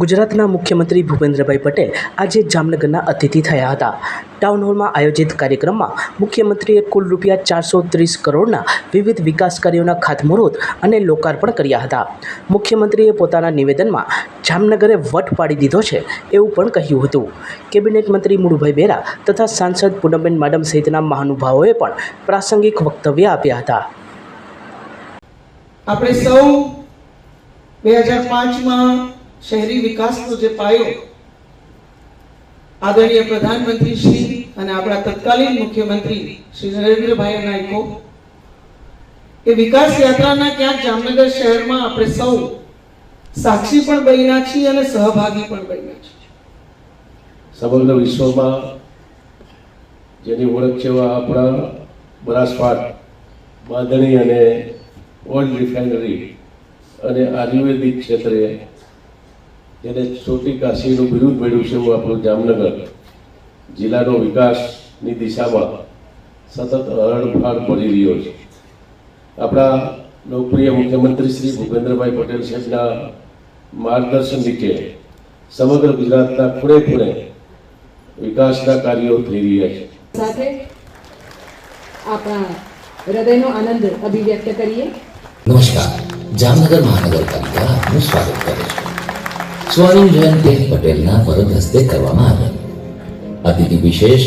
ગુજરાતના મુખ્યમંત્રી ભૂપેન્દ્રભાઈ પટેલ આજે જામનગરના અતિથિ થયા હતા. ટાઉન હોલમાં આયોજિત કાર્યક્રમમાં મુખ્યમંત્રીએ કુલ રૂપિયા ચારસો ત્રીસ કરોડના વિવિધ વિકાસ કાર્યોના ખાતમુહૂર્ત અને લોકાર્પણ કર્યા હતા. મુખ્યમંત્રીએ પોતાના નિવેદનમાં જામનગરે વટ પાડી દીધો છે એવું પણ કહ્યું હતું. કેબિનેટ મંત્રી મુળુભાઈ બેરા તથા સાંસદ પૂનમબેન માડમ સહિતના મહાનુભાવોએ પણ પ્રાસંગિક વક્તવ્ય આપ્યા હતા. આપણે સૌ બે હજાર પાંચમાં શહેરી વિકાસનો જે પાયો, આદરણીય પ્રધાનમંત્રી શ્રી અને આપણા તત્કાલીન મુખ્યમંત્રી શ્રી નરેન્દ્રભાઈ નાયકો, એ વિકાસ યાત્રાના ક્યાંક જામનગર શહેરમાં આપણે સૌ સાક્ષી પણ બન્યા છીએ અને સહભાગી પણ બન્યા છીએ. સમગ્ર વિશ્વમાં જેની ઓળખ છે આપણા બનાસપાટ બાંધણી અને ઓઇલ રિફાઇનરી અને આયુર્વેદિક ક્ષેત્રે જેને છોટી કાશીનું બિરુદ મળ્યું છે એવું આપણું જામનગર જિલ્લાનો વિકાસની દિશામાં સતત હરણફાળ પડી રહ્યો છે. આપણા લોકપ્રિય મુખ્યમંત્રી શ્રી ભૂપેન્દ્રભાઈ પટેલ સાહેબના માર્ગદર્શન નીચે સમગ્ર ગુજરાતના ખૂણે ખૂણે વિકાસના કાર્યો થઈ રહ્યા છે. સાથે આપણા હૃદયનો આનંદ અભિવ્યક્ત કરીએ. નમસ્કાર. જામનગર મહાનગરપાલિકા સ્વાગત કરે છે. સ્વર્ણિમ જયંતિ પટેલના વરદ હસ્તે કરવામાં આવેલ અતિથિ વિશેષ,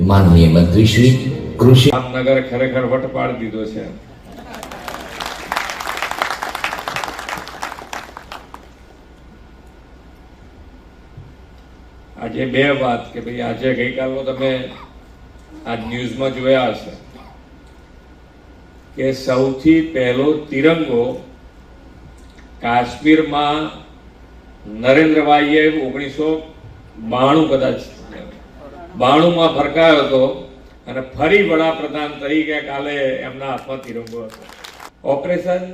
માનનીય મંત્રી શ્રી કૃષિ જામનગર ખરેખર વટ દીધો છે. આજે બે વાત કે ભાઈ, આજે ગઈકાલનો તમે આ ન્યૂઝમાં જોયા હશે કે સૌથી પહેલો તિરંગો કાશ્મીરમાં નરેન્દ્રભાઈએ ઓગણીસો બાણું કદાચ બાણુંમાં ફરકાયો હતો અને ફરી વડાપ્રધાન તરીકે કાલે એમના હાથમાં તિરંગો હતો. ઓપરેશન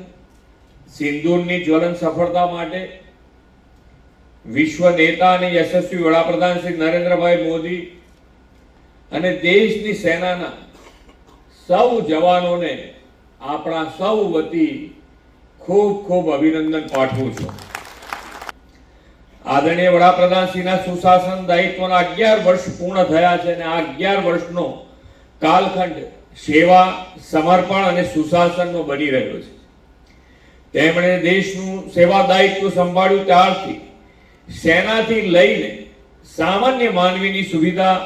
સિંદૂરની જ્વલન સફળતા માટે વિશ્વ નેતા અને યશસ્વી વડાપ્રધાન શ્રી નરેન્દ્રભાઈ મોદી અને દેશની સેનાના સૌ જવાનોને આપણા સૌ વતી ખૂબ ખૂબ અભિનંદન પાઠવું છું. આદરણીય વડાપ્રધાન શ્રીના સુશાસન દાયિત્વના અગિયાર વર્ષ પૂર્ણ થયા છે અને આ અગિયાર વર્ષનો કાલખંડ સેવા, સમર્પણ અને સુશાસનનો બની રહ્યો છે. તેમણે દેશનું સેવા દાયિત્વ સંભાળ્યું ત્યારથી સેનાથી લઈને સામાન્ય માનવીની સુવિધા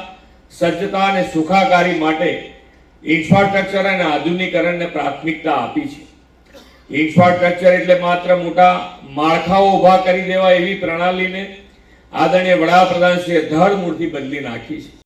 સજ્જતા અને સુખાકારી માટે ઇન્ફ્રાસ્ટ્રક્ચર અને આધુનિકરણને પ્રાથમિકતા આપી છે. ઇન્ફ્રાસ્ટ્રક્ચર એટલે માત્ર મોટા માળખાઓ ઊભા કરી દેવા એવી પ્રણાલીને આદરણીય વડાપ્રધાન શ્રી ધડ મૂળથી બદલી નાખી છે.